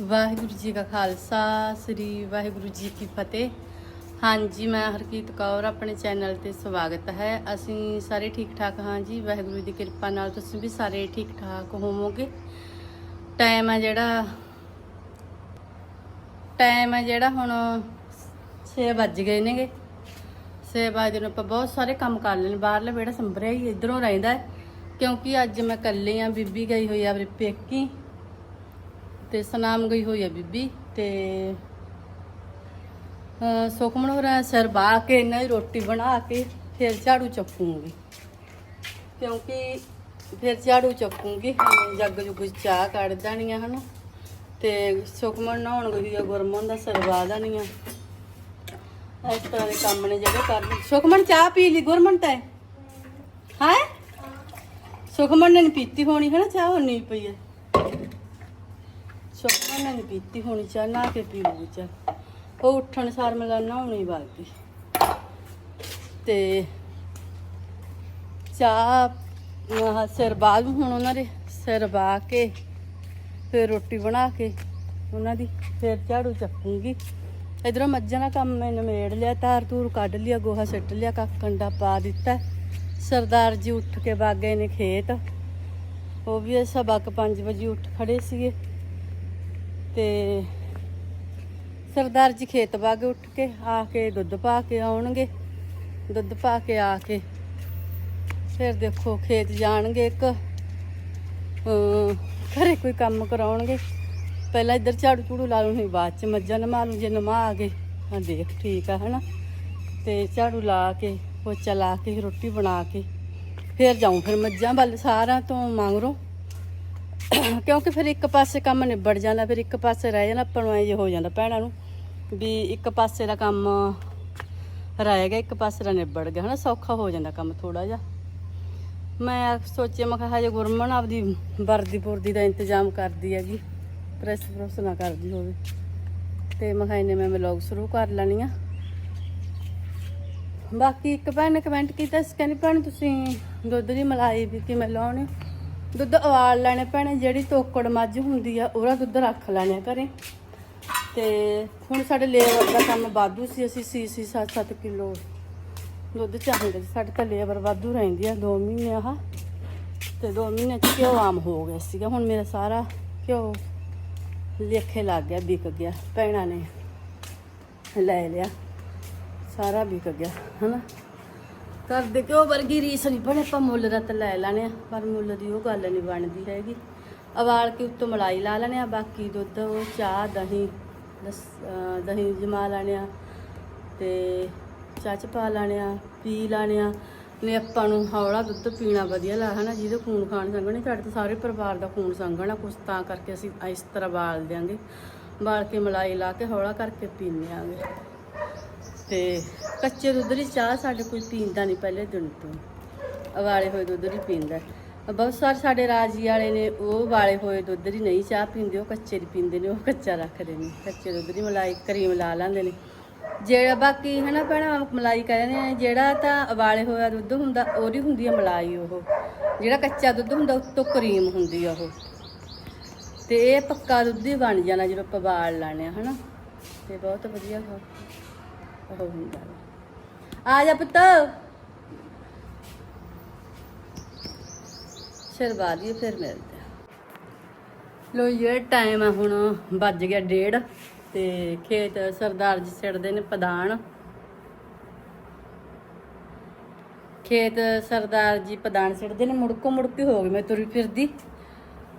ਵਾਹਿਗੁਰੂ ਜੀ ਕਾ ਖਾਲਸਾ, ਸ੍ਰੀ ਵਾਹਿਗੁਰੂ ਜੀ ਕੀ ਫਤਿਹ। ਹਾਂਜੀ, ਮੈਂ ਹਰਕੀਤ ਕੌਰ, ਆਪਣੇ ਚੈਨਲ ਤੇ ਸਵਾਗਤ ਹੈ। ਅਸੀਂ ਸਾਰੇ ਠੀਕ ਠਾਕ ਹਾਂ ਜੀ, ਵਾਹਿਗੁਰੂ ਦੀ ਕਿਰਪਾ ਨਾਲ ਤੁਸੀਂ ਵੀ ਸਾਰੇ ਠੀਕ ਠਾਕ ਹੋਵੋਗੇ। ਟਾਈਮ ਹੈ ਜਿਹੜਾ ਟਾਈਮ ਹੈ ਜਿਹੜਾ ਹੁਣ 6 ਵੱਜ ਗਏ ਨੇਗੇ। 6 ਵਜੇ ਨੂੰ, ਆਪਾਂ ਬਹੁਤ ਸਾਰੇ ਕੰਮ ਕਰ ਲੈਣੇ, ਬਾਹਰਲਾ ਵਿਹੜਾ ਸੰਭਰਿਆ ਹੀ, ਇਧਰੋਂ ਰਹਿੰਦਾ ਕਿਉਂਕਿ ਅੱਜ ਮੈਂ ਇਕੱਲੀ ਆ ਬੀਬੀ ਗਈ ਹੋਈ ਆ ਆਪਣੀ ਪੇਕੀ। ਤੇ ਸਨਾਮ ਗਈ ਹੋਈ ਆ ਬੀਬੀ ਤੇ, ਅਹ ਸੁਖਮਨ ਹੋਰਾਂ ਸਿਰ ਬਾਹ ਕੇ ਇਹਨਾਂ ਦੀ ਰੋਟੀ ਬਣਾ ਕੇ ਫਿਰ ਝਾੜੂ ਚੱਕੂਗੀ। ਕਿਉਂਕਿ ਫਿਰ ਝਾੜੂ ਚੱਕੂਗੀ ਜੱਗ ਜੁਗ ਚ ਚਾਹ ਕੱਢ ਦੇਣੀਆਂ ਹਨ। ਤੇ ਸੁਖਮਨ ਨਹਾਉਣ ਗਈ ਆ ਗੁਰਮਨ ਦਾ ਸਿਰ ਬਾਹ ਦੇਣੀਆਂ ਇਸ ਤਰ੍ਹਾਂ ਦੇ ਕੰਮ ਨੇ ਜਿਹੜੇ ਕਰਨੇ ਸੁਖਮਨ ਚਾਹ ਪੀ ਲਈ ਗੁਰਮਨ ਤਾਂ? ਹੈ? ਸੁਖਮਨ ਨੇ ਨੀ ਪੀਤੀ ਹੋਣੀ ਹੈ ਨਾ ਚਾਹ ਹੁਣ ਨਹੀਂ ਪਈ ਹੈ ਸੁਖਮਨ ਨੇ ਨੀ ਪੀਤੀ ਹੋਣੀ ਚਾਹ ਨਾ ਕੇ ਪੀਊਗੀ ਚਾਹ ਉਹ ਉੱਠਣ ਸਾਰ ਮਿਲਾ ਨਹਾਉਣੀ ਬਾਕੀ ਤੇ ਚਾਹ ਆਹ ਸਿਰ ਬਾਅਦ ਨੂੰ ਹੁਣ ਉਹਨਾਂ ਦੇ, ਸਿਰ ਬਾ ਕੇ, ਫਿਰ ਰੋਟੀ ਬਣਾ ਕੇ ਉਹਨਾਂ ਦੀ, ਫਿਰ ਝਾੜੂ ਚੱਕੂੰਗੀ। ਇਧਰੋਂ ਮੱਝਾਂ ਦਾ ਕੰਮ ਮੈਂ ਨਿਮੇੜ ਲਿਆ ਤਾਰ ਤੂਰ ਕੱਢ ਲਿਆ, ਗੋਹਾ ਸਿੱਟ ਲਿਆ, ਕੱਖ ਕੰਡਾ ਪਾ ਦਿੱਤਾ। ਸਰਦਾਰ ਜੀ ਉੱਠ ਕੇ ਬਾਗੇ ਨੇ ਖੇਤ। ਉਹ ਵੀ ਸਵਾ ਕੁ 5 ਵਜੇ ਉੱਠ ਖੜੇ ਸੀਗੇ। ਤੇ ਸਰਦਾਰ ਜੀ ਖੇਤ ਵਗ ਉੱਠ ਕੇ ਆ ਕੇ ਦੁੱਧ ਪਾ ਕੇ ਆਉਣਗੇ। ਦੁੱਧ ਪਾ ਕੇ ਆ ਕੇ ਫਿਰ ਦੇਖੋ ਖੇਤ ਜਾਣਗੇ ਇੱਕ। ਘਰੇ ਕੋਈ ਕੰਮ ਕਰਾਉਣਗੇ। ਪਹਿਲਾਂ ਇੱਧਰ ਝਾੜੂ ਝੂੜੂ ਲਾ ਲੂੰ ਬਾਅਦ ਚ ਮੱਝਾਂ ਨਮਾ ਲੂੰ ਜੇ ਨਮਾ ਆ ਗਏ, ਹਾਂ ਦੇਖ ਠੀਕ ਆ, ਹਨਾ। ਤੇ ਝਾੜੂ ਲਾ ਕੇ, ਪੋਚਾ ਲਾ ਕੇ, ਰੋਟੀ ਬਣਾ ਕੇ, ਫਿਰ ਜਾਉਂ ਫਿਰ ਮੱਝਾਂ ਵੱਲ ਸਾਰਿਆਂ ਤੋਂ ਮੰਗਰੋ। ਕਿਉਂਕਿ ਫਿਰ ਇੱਕ ਪਾਸੇ ਕੰਮ ਨਿਬੜ ਜਾਂਦਾ, ਫਿਰ ਇੱਕ ਪਾਸੇ ਰਹਿ ਜਾਂਦਾ, ਆਪਾਂ ਨੂੰ ਐਂ ਹੋ ਜਾਂਦਾ ਭੈਣਾਂ ਨੂੰ ਵੀ ਇੱਕ ਪਾਸੇ ਦਾ ਕੰਮ ਰਹਿ ਗਿਆ, ਇੱਕ ਪਾਸੇ ਦਾ ਨਿਬੜ ਗਿਆ, ਹਨਾ? ਸੌਖਾ ਹੋ ਜਾਂਦਾ ਕੰਮ ਥੋੜਾ ਜਿਹਾ। ਮੈਂ ਸੋਚਿਆ, ਮੈਂ ਕਿਹਾ ਹਜੇ ਗੁਰਮਨ ਆਪਦੀ ਵਰਦੀ ਪੁਰਦੀ ਦਾ ਇੰਤਜ਼ਾਮ ਕਰਦੀ ਹੈਗੀ, ਪ੍ਰੈਸ ਪ੍ਰੈਸ ਨਾ ਕਰਦੀ ਹੋਵੇ। ਤੇ ਮੈਂ ਕਿਹਾ ਇਹਨੇ ਮੈਂ ਵਲੌਗ ਸ਼ੁਰੂ ਕਰ ਲੈਣੀ ਆ। ਬਾਕੀ ਇੱਕ ਭੈਣ ਨੇ ਕਮੈਂਟ ਕੀਤਾ ਸੀ, ਕਹਿੰਦੀ ਭੈਣ ਤੁਸੀਂ ਦੁੱਧ ਦੀ ਮਲਾਈ ਵੀ ਕਿਵੇਂ ਲਾਉਣੇ? ਦੁੱਧ ਉਬਾਲ ਲੈਣੇ ਭੈਣੇ, ਜਿਹੜੀ ਤੋਕੜ ਮੱਝ ਹੁੰਦੀ ਆ, ਉਹਦਾ ਦੁੱਧ ਰੱਖ ਲੈਣੇ ਘਰੇ। ਤੇ ਹੁਣ ਸਾਡੇ ਲੇਬਰ ਦਾ ਕੰਮ ਵਾਧੂ ਸੀ, ਅਸੀਂ ਸੀ ਸੀ 7-7 ਕਿਲੋ ਦੁੱਧ ਚਾਹੀਦਾ ਸੀ। ਸਾਡੇ ਤਾਂ ਲੇਬਰ ਵਾਧੂ ਰਹਿੰਦੀ ਆ 2 ਮਹੀਨੇ ਆਹ ਤੇ 2 ਮਹੀਨੇ ਚ ਘਿਓ ਆਮ ਹੋ ਗਿਆ ਸੀਗਾ। ਹੁਣ ਮੇਰਾ ਸਾਰਾ ਘਿਓ ਲੇਖੇ ਲੱਗ ਗਿਆ, ਵਿਕ ਗਿਆ। ਭੈਣਾਂ ਨੇ ਲੈ ਲਿਆ, ਸਾਰਾ ਵਿਕ ਗਿਆ, ਹਨਾ? ਕਰਦੇ ਕਿਉਂ? ਵਰਗੀ ਰੀਸ ਨਹੀਂ ਬਣੇ ਆਪਾਂ ਮੁੱਲ ਦਾ ਤਾਂ ਲੈ ਲੈਣੇ ਆ, ਪਰ ਮੁੱਲ ਦੀ ਉਹ ਗੱਲ ਨਹੀਂ ਬਣਦੀ ਹੈਗੀ। ਉਬਾਲ ਕੇ ਉੱਤੋਂ ਮਲਾਈ ਲਾ ਲੈਣੇ ਆ, ਬਾਕੀ ਦੁੱਧ, ਉਹ ਚਾਹ, ਦਹੀਂ ਦਹੀਂ ਜਮਾ ਲੈਣੇ ਆ, ਤੇ ਚਾਹ ਚ ਪਾ ਲੈਣੇ ਆ, ਪੀ ਲੈਣੇ ਆ। ਨੇ ਆਪਾਂ ਨੂੰ ਹੌਲਾ ਦੁੱਧ ਪੀਣਾ ਵਧੀਆ ਲਾ, ਹਨਾ, ਜਿਹਦੇ ਖੂਨ ਖਾਣ ਸੰਘਣੇ ਸਾਡੇ ਤਾਂ ਸਾਰੇ ਪਰਿਵਾਰ ਦਾ ਖੂਨ ਸੰਘਣਾ ਕੁਛ ਤਾਂ ਕਰਕੇ ਅਸੀਂ ਇਸ ਤਰ੍ਹਾਂ ਬਾਲ ਦਿਆਂਗੇ। ਬਾਲ ਕੇ ਮਲਾਈ ਲਾ ਕੇ ਹੌਲਾ ਕਰਕੇ ਪੀਂਦੇ ਆਂਗੇ। ਤੇ ਕੱਚੇ ਦੁੱਧ ਦੀ ਚਾਹ ਸਾਡੇ ਕੋਈ ਪੀਂਦਾ ਨਹੀਂ ਪਹਿਲੇ ਦਿਨ ਤੋਂ। ਉਬਾਲੇ ਹੋਏ ਦੁੱਧ ਦੀ ਪੀਂਦਾ। ਬਹੁਤ ਸਾਰੇ ਸਾਡੇ ਰਾਜੀ ਵਾਲੇ ਨੇ, ਉਹ ਉਬਾਲੇ ਹੋਏ ਦੁੱਧ ਦੀ ਨਹੀਂ ਚਾਹ ਪੀਂਦੇ, ਉਹ ਕੱਚੇ ਦੀ ਪੀਂਦੇ ਨੇ, ਉਹ ਕੱਚਾ ਰੱਖਦੇ ਨੇ। ਕੱਚੇ ਦੁੱਧ ਦੀ ਮਲਾਈ, ਕਰੀਮ ਲਾ ਲੈਂਦੇ ਨੇ। ਜਿਹੜਾ ਬਾਕੀ ਹਨਾ ਭੈਣਾ, ਮਲਾਈ ਕਹਿੰਦੇ ਨੇ ਜਿਹੜਾ ਤਾਂ ਉਬਾਲੇ ਹੋਇਆ ਦੁੱਧ ਹੁੰਦਾ, ਉਹਦੀ ਹੁੰਦੀ ਹੈ ਮਲਾਈ ਉਹ। ਜਿਹੜਾ ਕੱਚਾ ਦੁੱਧ ਹੁੰਦਾ ਉੱਤੋਂ ਕਰੀਮ ਹੁੰਦੀ ਆ ਉਹ। ਤੇ ਇਹ ਪੱਕਾ ਦੁੱਧ ਹੀ ਬਣ ਜਾਣਾ ਜਦੋਂ ਆਪਾਂ ਉਬਾਲ ਲਾਣੇ ਆ, ਹਨਾ। ਤੇ ਬਹੁਤ ਵਧੀਆ ਉਹ ਉਹ ਹੁੰਦਾ ਆ। ਜਾ ਪੁੱਤ। ਫਿਰ ਬਾਅਦ ਫਿਰ ਮਿਲਦੇ ਲੋ ਇਹ ਟਾਈਮ ਆ ਹੁਣ, ਵੱਜ ਗਿਆ ਡੇਢ ਤੇ ਖੇਤ ਸਰਦਾਰ ਜੀ ਸਿੜਦੇ ਨੇ ਪਦਾਨ। ਖੇਤ ਸਰਦਾਰ ਜੀ ਪਦਾਨ ਸਿੜਦੇ ਨੇ, ਮੁੜਕੋ ਮੁੜਕੀ ਹੋ ਗਈ ਮੈਂ ਤੁਰੀ ਫਿਰਦੀ।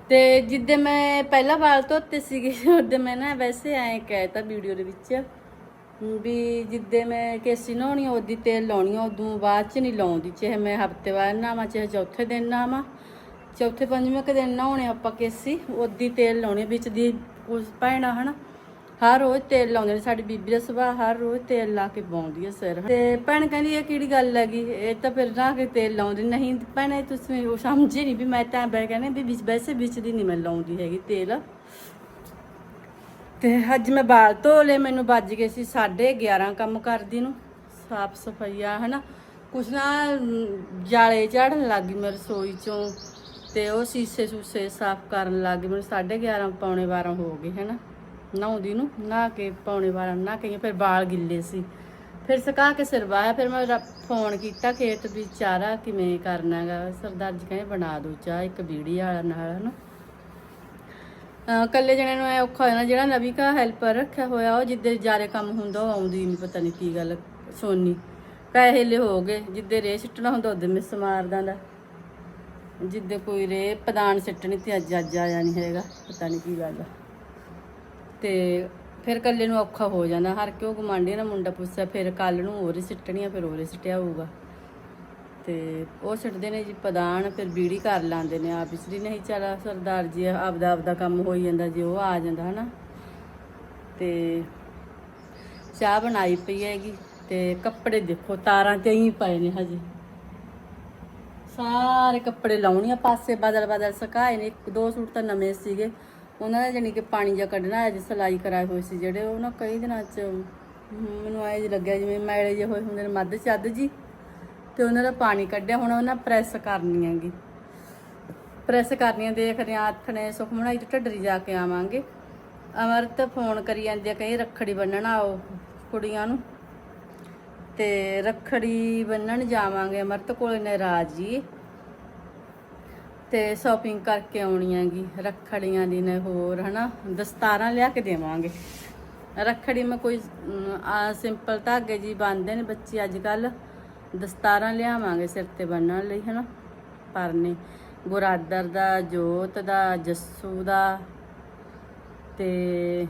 ਤੇ ਜਿੱਦੇ ਮੈਂ ਪਹਿਲਾ ਵਾਲ ਧੋਤੇ ਸੀਗੇ, ਉਹਦੇ ਮੈਂ ਨਾ ਵੈਸੇ ਐਂ ਕਹਿਤਾ ਵੀਡੀਓ ਦੇ ਵਿੱਚ। ਵੀ ਜਿੱਦੇ ਮੈਂ ਕੇਸੀ ਨਹਾਉਣੀ ਉਹਦੀ ਤੇਲ ਲਾਉਣੀ ਆ, ਉਦੋਂ ਬਾਅਦ ਚ ਨਹੀਂ ਲਾਉਂਦੀ। ਚਾਹੇ ਮੈਂ ਹਫ਼ਤੇ ਬਾਅਦ ਨਹਾਵਾਂ, ਚਾਹੇ ਚੌਥੇ ਦਿਨ ਨਹਾਵਾਂ। ਚੌਥੇ ਪੰਜਵੇਂ ਕੁ ਦਿਨ ਨਹਾਉਣੇ ਆਪਾਂ ਕੇਸੀ, ਉਹਦੀ ਤੇਲ ਲਾਉਣੀ ਵਿੱਚ ਦੀ ਉਸ ਭੈਣਾ, ਹਨਾ, ਹਰ ਰੋਜ਼ ਤੇਲ ਲਾਉਂਦੇ ਨੇ। ਸਾਡੀ ਬੀਬੀ ਦਾ ਸੁਭਾਅ ਹਰ ਰੋਜ਼ ਤੇਲ ਲਾ ਕੇ ਪਾਉਂਦੀ ਹੈ ਸਿਰ ਤੇ ਭੈਣ ਕਹਿੰਦੀ, ਇਹ ਕਿਹੜੀ ਗੱਲ ਹੈਗੀ? ਇਹ ਤਾਂ ਫਿਰ ਨਾ ਕੇ ਤੇਲ ਲਾਉਂਦੀ ਨਹੀਂ ਭੈਣੇ, ਤੁਸੀਂ ਉਹ ਸਮਝੇ ਨਹੀਂ ਵੀ ਮੈਂ ਤਾਂ ਬੈ ਕਹਿੰਦੇ ਵੀ ਵਿੱਚ, ਵੈਸੇ ਵਿੱਚ ਦੀ ਨਹੀਂ ਮੈਂ ਲਾਉਂਦੀ ਹੈਗੀ ਤੇਲ। ਤੇ ਅੱਜ ਮੈਂ ਬਾਲ ਧੋ ਲਏ ਮੈਨੂੰ ਵੱਜ ਗਏ ਸੀ 11:30 ਕੰਮ ਕਰਦੀ ਨੂੰ। ਸਾਫ਼ ਸਫਾਈਆ ਹਨਾ। ਕੁਛ ਨਾ, ਜਾਲੇ ਜਾਲੇ ਲੱਗ ਗਈ ਮੈਂ ਰਸੋਈ ਚੋਂ ਤੇ ਉਹ ਸੀਸੇ ਸੂਸੇ ਸਾਫ਼ ਕਰਨ ਲੱਗ ਗਈ। ਮੈਨੂੰ 11:30 ਪੌਣੇ 12 ਹੋ ਗਏ, ਹਨਾ। ਨਹਾਉਂਦੀ ਨੂੰ, ਨਹਾ ਕੇ ਪੌਣੇ ਵਾਲਾ ਨਹਾ ਕੇ ਫਿਰ ਬਾਲ ਗਿੱਲੇ ਸੀ। ਫਿਰ ਸੁਕਾ ਕੇ ਸਿਰ ਵਾਇਆ ਫਿਰ ਮੈਂ ਰ- ਫੋਨ ਕੀਤਾ ਖੇਤ ਵੀ ਚਾਰਾ ਕਿਵੇਂ ਕਰਨਾਗਾ ਸਰਦਾਰ ਜੀ ਕਹਿੰਦੇ ਬਣਾ ਦੋ ਚਾਹ, ਇੱਕ ਬੀੜੀ ਵਾਲਾ ਨਾਲ, ਹਨਾ। ਅਹ ਇਕੱਲੇ ਜਣੇ ਨੂੰ ਐ ਔਖਾ ਹੋ ਜਾਣਾ ਜਿਹੜਾ ਨਵੀ ਕਾ ਹੈਲਪਰ ਰੱਖਿਆ ਹੋਇਆ, ਉਹ ਜਿੱਦੇ ਜਾਰੇ ਕੰਮ ਹੁੰਦਾ, ਉਹ ਆਉਂਦੀ ਨਹੀਂ ਪਤਾ ਨਹੀਂ ਕੀ ਗੱਲ, ਸੋਨੀ। ਪੈਸੇ ਹਿੱਲੇ ਹੋ ਗਏ, ਜਿੱਦੇ ਰੇ ਸਿੱਟਣਾ ਹੁੰਦਾ, ਉਹਦੇ ਮਿਸ ਮਾਰਦਾ ਦਾ ਜਿੱਦੇ ਕੋਈ ਰੇ ਪਦਾਨ ਸਿੱਟਣੀ ਤੇ ਅੱਜ ਅੱਜ ਆਇਆ ਨਹੀਂ ਹੈਗਾ, ਪਤਾ ਨਹੀਂ ਕੀ ਗੱਲ ਆ। ਤੇ ਫਿਰ ਕੱਲੇ ਨੂੰ ਔਖਾ ਹੋ ਜਾਣਾ ਹਰ ਕਿਉਂ ਗੁਆਂਢੀ ਨਾ ਮੁੰਡਾ ਪੁੱਛਿਆ ਫਿਰ ਕੱਲ ਨੂੰ ਹੋਰ ਹੀ ਸਿੱਟਣੀਆਂ ਫਿਰ ਹੋਰ ਹੀ ਸਿੱਟਿਆ ਹੋਊਗਾ। ਤੇ ਉਹ ਛੱਡਦੇ ਨੇ ਜੀ ਪਦਾਨ ਫਿਰ ਬੀੜੀ ਕਰ ਲਾਂਦੇ ਨੇ ਆਪ। ਇਸਰੀ ਨਹੀਂ ਚਲਾ ਸਰਦਾਰ ਜੀ ਆਪਦਾ ਆਪਦਾ ਕੰਮ ਹੋਈ ਜਾਂਦਾ ਜੀ ਉਹ ਆ ਜਾਂਦਾ ਹਨਾ? ਤੇ ਚਾਹ ਬਣਾਈ ਪਈ ਹੈਗੀ ਤੇ ਕੱਪੜੇ ਦੇਖੋ ਤਾਰਾਂ ਤੇ ਹੀ ਪਏ ਨੇ ਹਜੇ। ਸਾਰੇ ਕੱਪੜੇ ਲਾਉਣੀਆਂ ਪਾਸੇ ਬਦਲ ਬਦਲ ਸਕਾਏ ਨੇ। ਇੱਕ ਦੋ ਸੂਟ ਤਾਂ ਨਵੇਂ ਸੀਗੇ। ਉਹਨਾਂ ਦਾ ਜਾਨੀ ਕਿ ਪਾਣੀ ਜਾਂ ਕੱਢਣਾ ਹੈ ਜੀ ਸਿਲਾਈ ਕਰਾਏ ਹੋਏ ਸੀ ਜਿਹੜੇ ਉਹ ਨਾ ਕਈ ਦਿਨਾਂ ਚ ਹਮ, ਮੈਨੂੰ ਆਏ ਜਿਹਾ ਲੱਗਿਆ ਜਿਵੇਂ ਮੈਲੇ ਜਿਹੇ ਹੋਏ ਹੁੰਦੇ ਨੇ ਮੱਧ ਚੱਦ ਜੀ। ਤੇ ਉਹਨਾਂ ਦਾ ਪਾਣੀ ਕੱਢਿਆ, ਹੁਣ ਉਹਨਾਂ ਪ੍ਰੈਸ ਕਰਨੀ ਹੈਗੀ। ਪ੍ਰੈਸ ਕਰਨੀਆਂ, ਦੇਖਦੇ ਆ ਆਥਣੇ ਸੁਖਮਣਾਈ ਤੇ ਢੱਡਰੀ ਜਾ ਕੇ ਆਵਾਂਗੇ। ਅਮਰਤ ਫੋਨ ਕਰੀ ਜਾਂਦੀ ਆ ਕਹੀ ਰੱਖੜੀ ਬੰਨਣਾ ਆਓ ਕੁੜੀਆਂ ਨੂੰ। ਤੇ ਰੱਖੜੀ ਬੰਨਣ ਜਾਵਾਂਗੇ, ਅਮਰਤ ਕੋਲ ਨੇ ਰਾਜ ਜੀ। ਤੇ ਸ਼ਾਪਿੰਗ ਕਰਕੇ ਆਉਣੀ ਹੈਗੀ, ਰੱਖੜੀਆਂ ਦੀ ਨੇ ਹੋਰ, ਹਨਾ? ਦਸਤਾਰਾਂ ਲਿਆ ਕੇ ਦੇਵਾਂਗੇ। ਰੱਖੜੀ ਮੈਂ ਕੋਈ ਸਿੰਪਲ ਧਾਗੇ ਜੀ ਬੰਨਦੇ ਨੇ ਬੱਚੇ ਅੱਜ ਕੱਲ੍ਹ। ਦਸਤਾਰਾਂ ਲਿਆਵਾਂਗੇ ਸਿਰ ਤੇ ਬੰਨਣ ਲਈ, ਹਨਾ? ਪਰਨੇ ਗੁਰਾਦਰ ਦਾ, ਜੋਤ ਦਾ, ਜੱਸੂ ਦਾ ਤੇ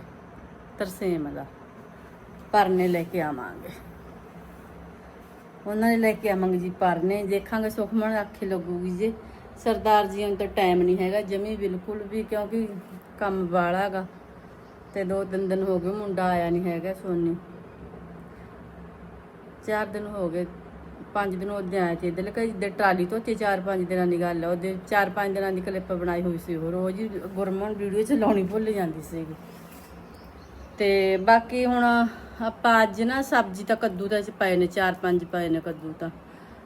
ਤਰਸੇਮ ਦਾ। ਪਰਨੇ ਲੈ ਕੇ ਆਵਾਂਗੇ। ਉਹਨਾਂ ਨੇ ਲੈ ਕੇ ਆਵਾਂਗੇ ਜੀ ਪਰਨੇ ਦੇਖਾਂਗੇ ਸੁਖਮਨ ਆਖੇ ਲੱਗੂਗੀ ਜੇ। ਸਰਦਾਰ ਜੀ ਨੂੰ ਤਾਂ ਟਾਈਮ ਨਹੀਂ ਹੈਗਾ, ਜਮੀ ਬਿਲਕੁਲ ਵੀ, ਕਿਉਂਕਿ ਕੰਮ ਵਾਲਾ ਹੈਗਾ ਤੇ ਦੋ ਤਿੰਨ ਦਿਨ ਹੋ ਗਏ, ਮੁੰਡਾ ਆਇਆ ਨਹੀਂ ਹੈਗਾ ਸੋਨੀ। ਚਾਰ ਦਿਨ ਹੋ ਗਏ। ਪੰਜ ਦਿਨ ਉਹਦੇ ਆਏ ਤੇ ਦਿਲ ਕਈ ਦੇ ਟਰਾਲੀ ਤੋਂ ਚਾਰ ਪੰਜ ਦਿਨਾਂ ਦੀ ਗੱਲ ਆ, ਉਹਦੇ ਚਾਰ ਪੰਜ ਦਿਨਾਂ ਦੀ ਕਲਿੱਪ ਬਣਾਈ ਹੋਈ ਸੀ ਉਹ, ਰੋਜ਼ ਹੀ ਗੁਰਮਨ ਵੀਡੀਓ ਚ ਲਾਉਣੀ ਭੁੱਲ ਜਾਂਦੀ ਸੀਗੀ। ਤੇ ਬਾਕੀ ਹੁਣ ਆਪਾਂ ਅੱਜ ਨਾ ਸਬਜ਼ੀ ਤਾਂ ਕੱਦੂ ਦਾ ਚ ਪਏ ਨੇ, ਚਾਰ ਪੰਜ ਪਏ ਨੇ ਕੱਦੂ ਤਾਂ।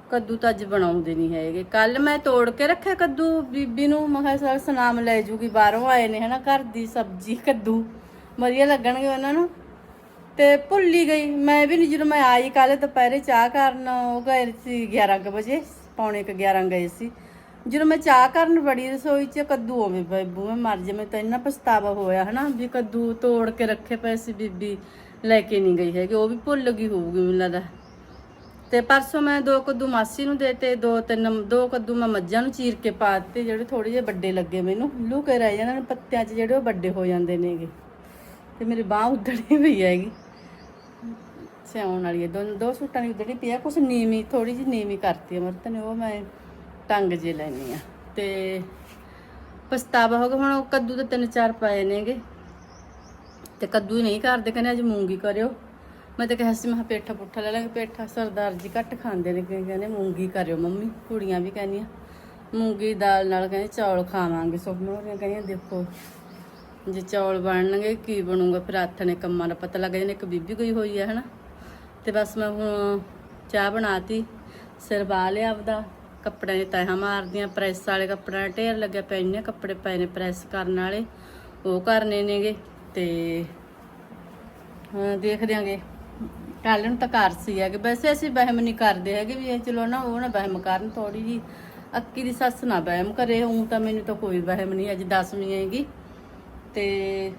ਕੱਦੂ ਤਾਂ ਅੱਜ ਬਣਾਉਂਦੇ ਨਹੀਂ ਹੈਗੇ। ਕੱਲ ਮੈਂ ਤੋੜ ਕੇ ਰੱਖਿਆ ਕੱਦੂ, ਬੀਬੀ ਨੂੰ ਮੈਂ ਕਿਹਾ ਚੱਲ ਸਨਾਮ ਲੈ ਜੂਗੀ, ਬਾਹਰੋਂ ਆਏ ਨੇ ਹਨਾ ਘਰ ਦੀ ਸਬਜ਼ੀ, ਕੱਦੂ। ਵਧੀਆ ਲੱਗਣਗੇ ਉਹਨਾਂ ਨੂੰ। ਤੇ ਹੀ ਗਈ। ਮੈਂ ਵੀ ਨਹੀਂ ਜਦੋਂ ਮੈਂ ਆਈ ਕੱਲ ਦੁਪਹਿਰੇ ਚਾਹ ਕਰਨ, ਉਹ ਗਏ ਸੀ 11 ਕੁ ਵਜੇ, ਪੌਣੇ ਕੁ 11 ਗਏ ਸੀ। ਜਦੋਂ ਮੈਂ ਚਾਹ ਕਰਨ ਬੜੀ ਰਸੋਈ 'ਚ, ਕੱਦੂ ਹੋਵੇ ਬੇਬੂ ਮੈਂ ਮਰ ਜਾ ਮੈਂ ਤਾਂ ਇੰਨਾ ਪਛਤਾਵਾ ਹੋਇਆ ਹਨਾ ਵੀ ਕੱਦੂ ਤੋੜ ਕੇ ਰੱਖੇ ਪਏ ਸੀ ਬੀਬੀ, ਲੈ ਕੇ ਨਹੀਂ ਗਈ ਹੈਗੀ, ਉਹ ਵੀ ਭੁੱਲ ਗਈ ਹੋਊਗੀ ਮੈਨੂੰ ਲੱਗਦਾ। ਤੇ ਪਰਸੋਂ ਮੈਂ ਦੋ ਕੱਦੂ ਮਾਸੀ ਨੂੰ ਦੇਤੇ, ਦੋ ਤਿੰਨ, ਦੋ ਕੱਦੂ ਮੈਂ ਮੱਝਾਂ ਨੂੰ ਚੀਰ ਕੇ ਪਾ ਦਿੱਤੇ, ਜਿਹੜੇ ਥੋੜੇ ਜਿਹੇ ਵੱਡੇ ਲੱਗੇ ਮੈਨੂੰ। ਲੂ ਕੇ ਰਹਿ ਜਾਂਦੇ ਨੇ, ਪੱਤਿਆਂ 'ਚ ਜਿਹੜੇ ਉਹ ਵੱਡੇ ਹੋ ਜਾਂਦੇ ਨੇਗੇ। ਤੇ ਮੇਰੀ ਬਾਹ ਉੱਧੜੀ ਪਈ ਹੈਗੀ। ਸਿਆਉਣ ਵਾਲੀ ਹੈ। ਦੋ ਦੋ ਸੂਟਾਂ ਦੀ ਉੱਧੜੀ ਪਈ ਆ। ਕੁਛ ਨੀਵੀਂ ਥੋੜੀ ਜਿਹੀ ਨੀਵੀਂ ਕਰਤੀ ਅਮਰਤ ਨੇ। ਉਹ ਮੈਂ ਟੰਗ ਜੇ ਲੈਣੀ ਆ। ਤੇ ਪਛਤਾਵਾ ਹੋ ਗਿਆ। ਹੁਣ ਉਹ ਕੱਦੂ ਦੇ ਤਿੰਨ ਚਾਰ ਪਾਏ ਨੇਗੇ। ਤੇ ਕੱਦੂ ਹੀ ਨਹੀਂ ਕਰਦੇ। ਕਹਿੰਦੇ ਅੱਜ ਮੂੰਗੀ ਕਰਿਓ। ਮੈਂ ਤਾਂ ਕਿਹਾ ਸੀ, ਮੈਂ ਕਿਹਾ ਪੇਠਾ ਪੁੱਠਾ ਲੈ ਲਾਂਗੇ। ਪੇਠਾ ਸਰਦਾਰ ਜੀ ਘੱਟ ਖਾਂਦੇ ਨੇ। ਕਹਿੰਦੇ ਮੂੰਗੀ ਕਰਿਓ ਮੰਮੀ। ਕੁੜੀਆਂ ਵੀ ਕਹਿੰਦੀਆਂ। ਮੂੰਗੀ ਦਾਲ ਨਾਲ ਕਹਿੰਦੇ ਚੌਲ ਖਾਵਾਂਗੇ। ਸੁਪਨੋਂ ਦੀਆਂ ਕਹਿੰਦੀਆਂ, ਦੇਖੋ ਜੇ ਚੌਲ ਬਣਨਗੇ, ਕੀ ਬਣੂਗਾ? ਫਿਰ ਹੱਥ ਨੇ ਕੰਮਾਂ ਦਾ ਪਤਾ ਲੱਗ ਜਾਂਦਾ ਇੱਕ ਬੀਬੀ ਕੋਈ ਹੋਈ ਹੈ ਹਨਾ? ਤੇ ਬਸ ਮੈਂ ਹੁਣ ਚਾਹ ਬਣਾਤੀ, ਸਿਰ ਬਾਹ ਲਿਆ ਆਪਦਾ। ਕੱਪੜਿਆਂ ਦੇ ਤਹਾਂ ਮਾਰਦੀਆਂ, ਪ੍ਰੈਸ ਵਾਲੇ ਕੱਪੜਿਆਂ ਦਾ ਢੇਰ ਲੱਗਿਆ ਪਏ ਨੇ ਕੱਪੜੇ ਪਏ ਨੇ ਪ੍ਰੈਸ ਕਰਨ ਵਾਲੇ, ਉਹ ਕਰਨੇ ਨੇਗੇ। ਤੇ ਹਾਂ ਦੇਖ ਦਿਆਂਗੇ ਕੱਲ ਨੂੰ ਤਾਂ ਕਰ ਸੀ ਹੈਗੇ। ਵੈਸੇ ਅਸੀਂ ਵਹਿਮ ਨਹੀਂ ਕਰਦੇ ਹੈਗੇ ਵੀ ਇਹ ਚਲੋ ਨਾ, ਉਹ ਨਾ ਵਹਿਮ ਕਰਨ ਥੋੜੀ ਜੀ ਅੱਕੀ ਦੀ ਸੱਸ ਨਾ ਵਹਿਮ ਕਰੇ, ਉਂ ਤਾਂ ਮੈਨੂੰ ਤਾਂ ਕੋਈ ਵਹਿਮ ਨਹੀਂ, ਅੱਜ ਦਸਵੀਂ ਹੈਗੀ। ਤੇ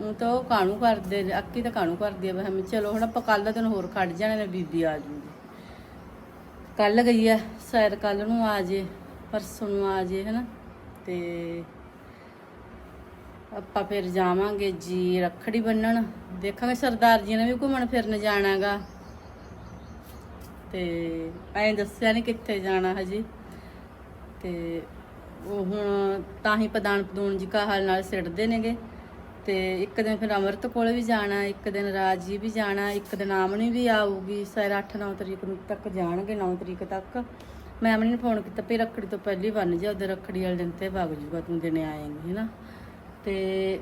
ਉਹ ਤਾਂ ਉਹ ਕਾਣੂ ਕਰਦੇ ਅੱਕੀ ਤਾਂ ਕਾਣੂ ਕਰਦੀ ਆ ਵਹਿਮ ਚਲੋ ਹੁਣ ਆਪਾਂ ਕੱਲ ਦਾ ਦਿਨ ਹੋਰ ਖੜ ਜਾਣੇ ਨੇ ਬੀਬੀ ਆ ਜੂਗੀ। ਕੱਲ ਗਈ ਆ, ਸ਼ਾਇਦ ਕੱਲ ਨੂੰ ਆ ਜੇ, ਪਰਸੋਂ ਨੂੰ ਆ ਜੇ, ਹਨਾ? ਤੇ ਆਪਾਂ ਫਿਰ ਜਾਵਾਂਗੇ ਜੀ ਰੱਖੜੀ ਬੰਨਣ। ਦੇਖਾਂਗੇ ਸਰਦਾਰ ਜੀ ਨੇ ਵੀ ਘੁੰਮਣ ਫਿਰਨ ਜਾਣਾਗਾ। ਤੇ ਐਂ ਦੱਸਿਆ ਨਹੀਂ ਕਿੱਥੇ ਜਾਣਾ ਹਜੇ। ਤੇ ਉਹ ਹੁਣ ਤਾਂ ਹੀ ਪਦਾਨ ਪਦੂਨ ਜੀ ਕਾਹਲ ਨਾਲ ਸਿੱਟਦੇ ਨੇਗੇ। ਤੇ ਇੱਕ ਦਿਨ ਫਿਰ ਅਮਰਤ ਕੋਲ ਵੀ ਜਾਣਾ, ਇੱਕ ਦਿਨ ਰਾਜ ਜੀ ਵੀ ਜਾਣਾ, ਇੱਕ ਦਿਨ ਆਮਣੀ ਵੀ ਆਊਗੀ। ਸਰ 8-9 ਤਰੀਕ ਨੂੰ ਤੱਕ ਜਾਣਗੇ 9 ਤਰੀਕ ਤੱਕ। ਮੈਂ ਆਮਣੀ ਨੂੰ ਫੋਨ ਕੀਤਾ ਵੀ ਰੱਖੜੀ ਤੋਂ ਪਹਿਲੀ ਬੰਨ ਜਾ ਉਹਦੇ ਰੱਖੜੀ ਵਾਲੇ ਦਿਨ ਤੇ ਵਗ ਜੂਗਾ, ਤੂੰ ਦਿਨੇ ਆਏਂਗੀ ਹੈਨਾ। ਤੇ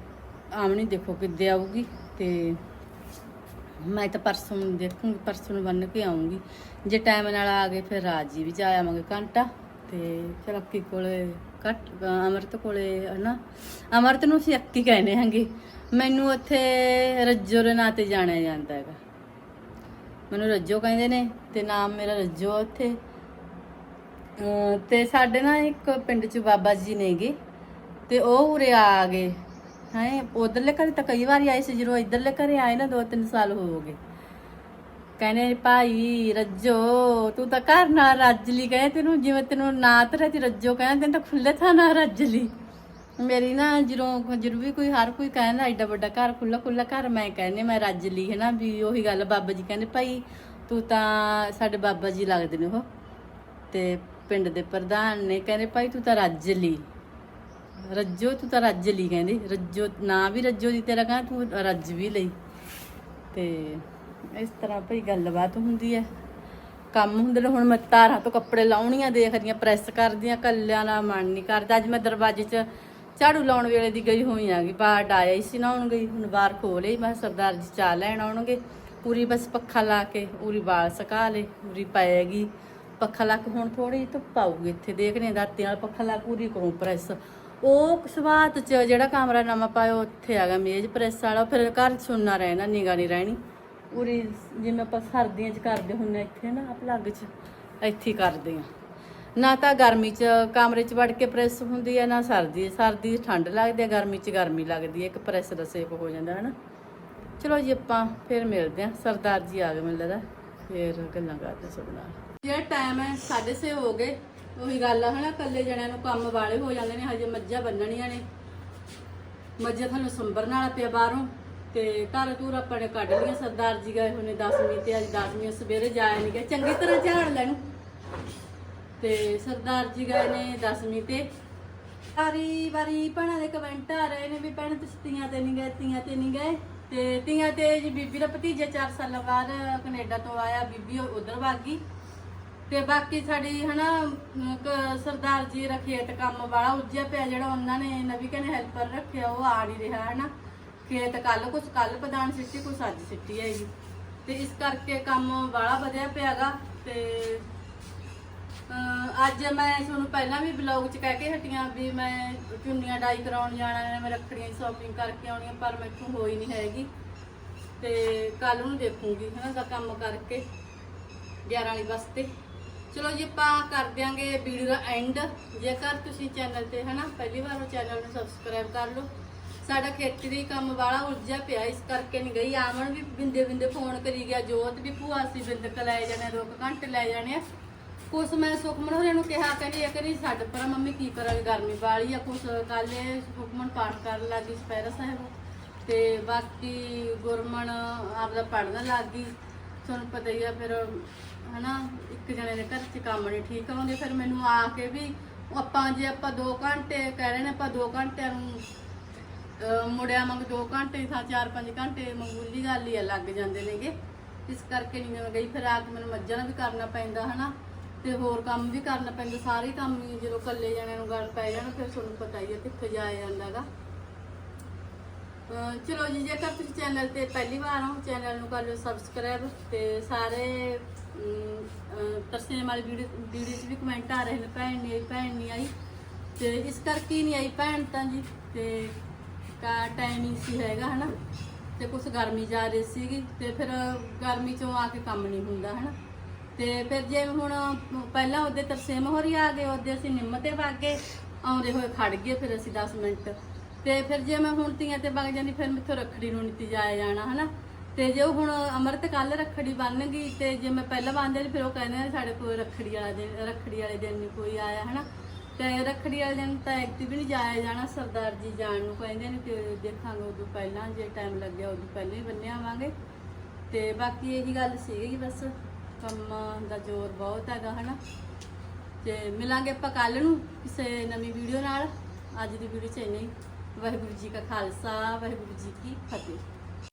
ਆਮਣੀ ਦੇਖੋ ਕਿੱਦੇ ਆਊਗੀ। ਤੇ ਮੈਂ ਤਾਂ ਪਰਸੋਂ ਦੇਖੂੰਗੀ, ਪਰਸੋਂ ਨੂੰ ਬੰਨ ਕੇ ਆਉਂਗੀ ਜੇ ਟਾਈਮ ਨਾਲ ਆ ਗਏ, ਫਿਰ ਰਾਜ ਜੀ ਵੀ ਜਾ ਆਵਾਂਗੇ ਘੰਟਾ। ਤੇ ਫਿਰ ਅੱਕੀ ਕੋਲੇ ਘੱਟ ਅਮਰਤ ਕੋਲੇ ਹਨਾ, ਅਮਰਤ ਨੂੰ ਅਸੀਂ ਅੱਕੀ ਕਹਿੰਦੇ ਹਾਂਗੇ। ਮੈਨੂੰ ਉੱਥੇ ਰੱਜੋ ਦੇ ਨਾਂ ਤੇ ਜਾਣਿਆ ਜਾਂਦਾ ਹੈਗਾ। ਮੈਨੂੰ ਰੱਜੋ ਕਹਿੰਦੇ ਨੇ ਤੇ ਨਾਮ ਮੇਰਾ ਰੱਜੋ ਆ ਉੱਥੇ। ਤੇ ਸਾਡੇ ਨਾ ਇੱਕ ਪਿੰਡ ਚ ਬਾਬਾ ਜੀ ਨੇਗੇ ਤੇ ਉਹ ਉਰੇ ਆ ਗਏ। ਹੈ, ਉਧਰਲੇ ਘਰੇ ਤਾਂ ਕਈ ਵਾਰੀ ਆਏ ਸੀ, ਜਦੋਂ ਇਧਰਲੇ ਘਰੇ ਆਏ ਨਾ, ਦੋ ਤਿੰਨ ਸਾਲ ਹੋ ਗਏ। ਕਹਿੰਦੇ ਭਾਈ ਰੱਜੋ, ਤੂੰ ਤਾਂ ਘਰ ਨਾਲ ਰੱਜ ਲਈ, ਕਹਿੰਦੇ ਤੈਨੂੰ ਜਿਵੇਂ ਤੈਨੂੰ ਨਾਂ ਤੇ ਰੱਜੋ, ਕਹਿੰਦੇ ਤੈਨੂੰ ਤਾਂ ਖੁੱਲੇ ਥਾਂ ਨਾਲ ਰੱਜ ਲਈ। ਮੇਰੀ ਨਾ ਜਦੋਂ ਜਦੋਂ ਵੀ ਕੋਈ ਹਰ ਕੋਈ ਕਹਿੰਦਾ, ਐਡਾ ਵੱਡਾ ਘਰ ਖੁੱਲਾ ਖੁੱਲਾ ਘਰ, ਮੈਂ ਕਹਿੰਦੇ, ਮੈਂ ਰੱਜ ਲਈ ਹੈ ਨਾ ਵੀ ਉਹੀ ਗੱਲ ਬਾਬਾ ਜੀ ਕਹਿੰਦੇ, ਭਾਈ ਤੂੰ ਤਾਂ ਸਾਡੇ ਬਾਬਾ ਜੀ ਲੱਗਦੇ ਨੇ ਉਹ, ਤੇ ਪਿੰਡ ਦੇ ਪ੍ਰਧਾਨ ਨੇ ਕਹਿੰਦੇ, ਭਾਈ ਤੂੰ ਤਾਂ ਰੱਜ ਲਈ। ਰੱਜੋ, ਤੂੰ ਤਾਂ ਰੱਜ ਲਈ, ਕਹਿੰਦੇ। ਰੱਜੋ, ਨਾ ਵੀ ਰੱਜੋ ਦੀ ਤੇਰਾ ਕਹਿੰਦਾ ਤੂੰ ਰੱਜ ਵੀ ਲਈ। ਤੇ ਇਸ ਤਰ੍ਹਾਂ ਭਈ ਗੱਲਬਾਤ ਹੁੰਦੀ ਹੈ ਕੰਮ ਹੁੰਦੇ ਨੇ, ਹੁਣ ਮੈਂ ਤਾਰਾਂ ਤੋਂ ਕੱਪੜੇ ਲਾਉਣੀਆਂ ਦੇਖਦੀਆਂ ਪ੍ਰੈਸ ਕਰਦੀਆਂ ਕੱਲਿਆਂ ਦਾ ਮਨ ਨਹੀਂ ਕਰਦਾ। ਅੱਜ ਮੈਂ ਦਰਵਾਜ਼ੇ 'ਚ ਝਾੜੂ ਲਾਉਣ ਵੇਲੇ ਦੀ ਗਈ ਹੋਈ ਆ ਗਈ ਬਾਹਰ ਡਾਇਆ ਹੀ ਸੀ ਹੁਣ ਗਈ। ਹੁਣ ਬਾਹਰ ਖੋਲੇ ਮੈਂ ਸਰਦਾਰ ਜੀ ਚਾਹ ਲੈਣ ਆਉਣਗੇ। ਪੂਰੀ ਬਸ ਪੱਖਾ ਲਾ ਕੇ, ਪੂਰੀ ਵਾਲ ਸੁਕਾ ਲੇ ਪੂਰੀ ਪਾਏਗੀ ਪੱਖਾ ਲਾ ਕੇ ਹੁਣ ਥੋੜੀ ਧੁੱਪ ਆਊਗੀ ਇੱਥੇ ਦੇਖਨੇ ਦਾਤੇ ਨਾਲ ਪੱਖਾ ਲਾ ਕੇ ਪੂਰੀ ਕਰੂੰ ਪ੍ਰੈਸ। ਉਹ ਸਵਾਤ ਚ ਜਿਹੜਾ ਕਮਰਾ ਨਵਾਂ ਪਾਇਆ, ਉੱਥੇ ਆਗਾ ਮੇਜ਼ ਪ੍ਰੈਸ ਵਾਲਾ ਫਿਰ ਘਰ ਸੁਣਨਾ ਰਹਿਣਾ ਨਿਗਾ ਨਹੀਂ ਰਹਿਣੀ। ਪੂਰੀ ਜਿਵੇਂ ਆਪਾਂ ਸਰਦੀਆਂ ਚ ਕਰਦੇ ਹੁੰਨੇ ਇੱਥੇ ਨਾ ਪਲੱਗ ਚ, ਇੱਥੇ ਕਰਦੇ ਆ। ਨਾ ਤਾਂ ਗਰਮੀ ਚ ਕਮਰੇ ਚ ਵੜ ਕੇ ਪ੍ਰੈਸ ਹੁੰਦੀ ਹੈ ਨਾ ਸਰਦੀ ਸਰਦੀ 'ਚ ਠੰਡ ਲੱਗਦੀ ਹੈ ਗਰਮੀ ਚ ਗਰਮੀ ਲੱਗਦੀ ਹੈ ਇੱਕ ਪ੍ਰੈਸ ਦਾ ਸੇਕ ਹੋ ਜਾਂਦਾ ਹੈ ਨਾ ਚਲੋ ਜੀ ਆਪਾਂ ਫਿਰ ਮਿਲਦੇ ਆ, ਸਰਦਾਰ ਜੀ ਆ ਗਏ ਮੈਨੂੰ ਲੱਗਦਾ, ਫਿਰ ਗੱਲਾਂ ਕਰਦੇ ਸਭ ਨਾਲ। ਜਿਹੜਾ ਟਾਈਮ ਹੈ 6:30 ਹੋ ਗਏ, ਉਹੀ ਗੱਲ ਆ, ਹਨਾ ਕੱਲੇ ਜਣਿਆਂ ਨੂੰ ਕੰਮ ਵਾਲੇ ਹੋ ਜਾਂਦੇ ਨੇ, ਹਜੇ ਮੱਝਾਂ ਬੰਨਣੀਆਂ ਨੇ। ਮੱਝਾਂ ਤੁਹਾਨੂੰ ਸੰਭਰਨ ਵਾਲਾ ਪਿਆ ਬਾਹਰੋਂ। ਤੇ ਘਰ ਧੂਰ ਆਪਾਂ ਨੇ ਕੱਢ ਲਈਆਂ ਸਰਦਾਰ ਜੀ ਗਏ ਹੋਣੇ 10ਵੀਂ ਤੇ ਅੱਜ 10ਵੀਂ ਸਵੇਰੇ ਜਾਇਆ ਨਹੀਂ ਗਏ। ਚੰਗੀ ਤਰ੍ਹਾਂ ਝਾੜ ਲੈਣ। ਤੇ ਸਰਦਾਰ ਜੀ ਗਏ ਨੇ 10ਵੀਂ ਤੇ। ਸਾਰੀ ਵਾਰੀ ਭੈਣਾਂ ਦੇ ਕਮੈਂਟ ਆ ਰਹੇ ਨੇ ਵੀ ਭੈਣ ਤੁਸੀਂ ਤੀਆਂ ਤੇ ਨਹੀਂ ਗਏ ਤੀਆਂ ਤੇ ਨਹੀਂ ਗਏ। ਤੇ ਤੀਆਂ ਤੇ ਜੀ ਬੀਬੀ ਦਾ ਭਤੀਜਾ 4 ਸਾਲਾਂ ਬਾਅਦ ਕੈਨੇਡਾ ਤੋਂ ਆਇਆ ਬੀਬੀ ਉਧਰ ਵਾਗੀ ਤੇ ਬਾਕੀ ਸਾਡੀ ਹਨਾ ਅਮ, ਸਰਦਾਰ ਜੀ ਦਾ ਖੇਤ ਕੰਮ ਵਾਲਾ ਉੱਜਿਆ ਪਿਆ ਜਿਹੜਾ ਉਹਨਾਂ ਨੇ ਨਵੀਂ ਕਹਿੰਦੇ ਹੈਲਪਰ ਰੱਖਿਆ ਉਹ ਆ ਨਹੀਂ ਰਿਹਾ ਹਨਾ। ਖੇਤ ਕੱਲ ਕੁਛ ਕੱਲ ਪ੍ਰਧਾਨ ਸਿੱਟੀ, ਕੁਛ ਅੱਜ ਸਿੱਟੀ ਹੈਗੀ ਤੇ ਇਸ ਕਰਕੇ ਕੰਮ ਵਾਲਾ ਵਧਿਆ ਪਿਆਗਾ ਤੇ, ਅਹ, ਅੱਜ ਮੈਂ ਤੁਹਾਨੂੰ ਪਹਿਲਾਂ ਵੀ ਬਲੌਗ 'ਚ ਕਹਿ ਕੇ ਹਟੀਆਂ ਵੀ ਮੈਂ ਚੁੰਨੀਆਂ ਡਾਈ ਕਰਾਉਣ ਜਾਣਾ ਹੈ, ਮੈਂ ਰੱਖੜੀਆਂ ਦੀ ਸ਼ਾਪਿੰਗ ਕਰਕੇ ਆਉਣੀ ਪਰ ਮੈਥੋਂ ਹੋਈ ਨਹੀਂ ਹੈਗੀ। ਤੇ ਕੱਲ ਨੂੰ ਦੇਖੂੰਗੀ ਹਨਾ ਦਾ ਕੰਮ ਕਰਕੇ 11 ਵਾਲੀ ਬੱਸ ਤੇ। ਚਲੋ ਜੀ, ਆਪਾਂ ਕਰ ਦਿਆਂਗੇ ਵੀਡੀਓ ਦਾ ਐਂਡ ਜੇਕਰ ਤੁਸੀਂ ਚੈਨਲ ਤੇ ਹਨਾ, ਪਹਿਲੀ ਵਾਰ ਉਹ ਚੈਨਲ ਨੂੰ ਸਬਸਕ੍ਰਾਈਬ ਕਰ ਲਓ। ਸਾਡਾ ਖੇਤੀ ਕੰਮ ਵਾਲਾ ਉਲਝਿਆ ਪਿਆ, ਇਸ ਕਰਕੇ ਨਹੀਂ ਗਈ। ਆਮਣ ਵੀ ਬਿੰਦੇ ਬਿੰਦੇ ਫੋਨ ਕਰੀ ਗਿਆ, ਜੋਤ ਵੀ ਭੂਆ ਸੀ ਬਿੰਦਕ ਲੈ ਜਾਣੇ ਦੋ ਕੁ ਘੰਟੇ ਲੈ ਜਾਣੇ ਆ। ਕੁਛ ਮੈਂ ਸੁਖਮਨ ਹੋਰਾਂ ਨੂੰ ਕਿਹਾ, ਕਹਿੰਦੀ ਇਹ ਕਰੀ ਛੱਡ ਪਰ, ਮੰਮੀ ਕੀ ਕਰਾਂਗੇ, ਗਰਮੀ ਵਾਲੀ ਆ, ਕੁਛ ਕੱਲ ਇਹ ਸੁਖਮਨ ਪਾਠ ਕਰਨ ਲੱਗੀ ਸਪੈਰਾ ਸਾਹਿਬ। ਤੇ ਬਾਕੀ ਗੁਰਮਨ ਆਪਦਾ ਪੜਨ ਲੱਗ ਗਈ। ਤੁਹਾਨੂੰ ਪਤਾ ਹੀ ਆ, ਫਿਰ ਹਨਾ, ਇੱਕ ਜਣੇ ਦੇ ਘਰ 'ਚ ਕੰਮ ਨਹੀਂ ਠੀਕ ਆਉਂਦੇ, ਫਿਰ ਮੈਨੂੰ ਆ ਕੇ ਵੀ ਆਪਾਂ ਜੇ ਆਪਾਂ 2 ਘੰਟੇ ਕਹਿ ਰਹੇ ਨੇ, ਆਪਾਂ 2 ਘੰਟਿਆਂ ਨੂੰ ਅਹ ਮੁੜਿਆ ਮੰਗ 2 ਘੰਟੇ ਥਾਂ 4-5 ਘੰਟੇ ਮਾਮੂਲੀ ਗੱਲ ਹੀ ਆ, ਲੱਗ ਜਾਂਦੇ ਨੇਗੇ। ਇਸ ਕਰਕੇ ਨਹੀਂ ਮੈਂ ਗਈ, ਫਿਰ ਆ ਕੇ ਮੈਨੂੰ ਮੱਝਾਂ ਦਾ ਵੀ ਕਰਨਾ ਪੈਂਦਾ, ਹਨਾ? ਤੇ ਹੋਰ ਕੰਮ ਵੀ ਕਰਨਾ ਪੈਂਦਾ, ਸਾਰੇ ਕੰਮ ਹੀ, ਜਦੋਂ ਇਕੱਲੇ ਜਣਿਆਂ ਨੂੰ ਗੱਲ ਪੈ ਜਾਣ, ਫਿਰ ਤੁਹਾਨੂੰ ਪਤਾ ਹੀ ਹੈ ਕਿੱਥੇ ਜਾਇਆ ਜਾਂਦਾਗਾ। ਅਹ ਚਲੋ ਜੀ, ਜੇਕਰ ਤੁਸੀਂ ਚੈਨਲ ਤੇ ਪਹਿਲੀ ਵਾਰ ਹੋ, ਚੈਨਲ ਨੂੰ ਕਰ ਲਿਓ ਸਬਸਕ੍ਰਾਈਬ ਤੇ ਸਾਰੇ ਤਰਸੇ ਵਾਲੀ ਵੀਡੀਓ ਵੀਡੀਓ 'ਚ ਵੀ ਕਮੈਂਟ ਆ ਰਹੇ ਨੇ, ਭੈਣ ਨਹੀਂ ਆਈ, ਭੈਣ ਨਹੀਂ ਆਈ। ਤੇ ਇਸ ਕਰਕੇ ਹੀ ਨਹੀਂ ਆਈ ਭੈਣ ਤਾਂ ਜੀ, ਤੇ ਕਾ ਟਾਈਮ ਹੀ ਸੀ ਹੈਗਾ, ਹਨਾ? ਤੇ ਕੁਛ ਗਰਮੀ ਜਾ ਰਹੀ ਸੀਗੀ, ਤੇ ਫਿਰ ਗਰਮੀ ਚੋਂ ਆ ਕੇ ਕੰਮ ਨਹੀਂ ਹੁੰਦਾ, ਹਨਾ? ਤੇ ਫਿਰ ਜੇ ਹੁਣ ਪਹਿਲਾਂ ਉਹਦੇ ਤਰਸੇਮ ਹੋਰੀ ਆ ਗਏ, ਉਹਦੇ ਅਸੀਂ ਨਿੰਮ ਤੇ ਵਗ ਗਏ ਆਉਂਦੇ ਹੋਏ ਖੜ ਗਏ, ਫਿਰ ਅਸੀਂ 10 ਮਿੰਟ। ਤੇ ਫਿਰ ਜੇ ਮੈਂ ਹੁਣ ਤੀਆਂ ਤੇ ਵਗ ਜਾਂਦੀ, ਫਿਰ ਮੈਥੋਂ ਰੱਖੜੀ ਨੂੰ ਨੀਤੀ ਜਾਇਆ ਜਾਣਾ, ਹਨਾ? ਤੇ ਜੇ ਉਹ ਹੁਣ ਅਮਰਤ ਕੱਲ ਰੱਖੜੀ ਬੰਨ ਗਈ, ਤੇ ਜੇ ਮੈਂ ਪਹਿਲਾਂ ਬੰਨਦੇ, ਫਿਰ ਉਹ ਕਹਿੰਦੇ ਸਾਡੇ ਕੋਲ ਰੱਖੜੀ ਵਾਲਾ ਦਿਨ ਰੱਖੜੀ ਵਾਲੇ ਦਿਨ ਨਹੀਂ ਕੋਈ ਆਇਆ, ਹਨਾ? ਤੇ ਰੱਖੜੀ ਵਾਲੇ ਦਿਨ ਤਾਂ ਐਕਟਿਵ ਵੀ ਨਹੀਂ ਜਾਇਆ ਜਾਣਾ, ਸਰਦਾਰ ਜੀ ਜਾਣ ਨੂੰ ਕਹਿੰਦੇ ਨੇ ਕਿ ਦੇਖਾਂਗੇ ਉਦੋਂ ਪਹਿਲਾਂ, ਜੇ ਟਾਈਮ ਲੱਗਿਆ ਉਦੋਂ ਪਹਿਲਾਂ ਹੀ ਬੰਨਿਆ ਆਵਾਂਗੇ। ਤੇ ਬਾਕੀ ਇਹੀ ਗੱਲ ਸੀਗੀ ਬਸ ਕੰਮ ਦਾ ਜ਼ੋਰ ਬਹੁਤ ਹੈਗਾ, ਹਨਾ। ਤੇ ਮਿਲਾਂਗੇ ਆਪਾਂ ਕੱਲ ਨੂੰ ਕਿਸੇ ਨਵੀਂ ਵੀਡੀਓ ਨਾਲ। ਅੱਜ ਦੀ ਵੀਡੀਓ ਚ ਇੰਨਾ ਹੀ। ਵਾਹਿਗੁਰੂ ਜੀ ਕਾ ਖਾਲਸਾ, ਵਾਹਿਗੁਰੂ ਜੀ ਕੀ ਫਤਿਹ।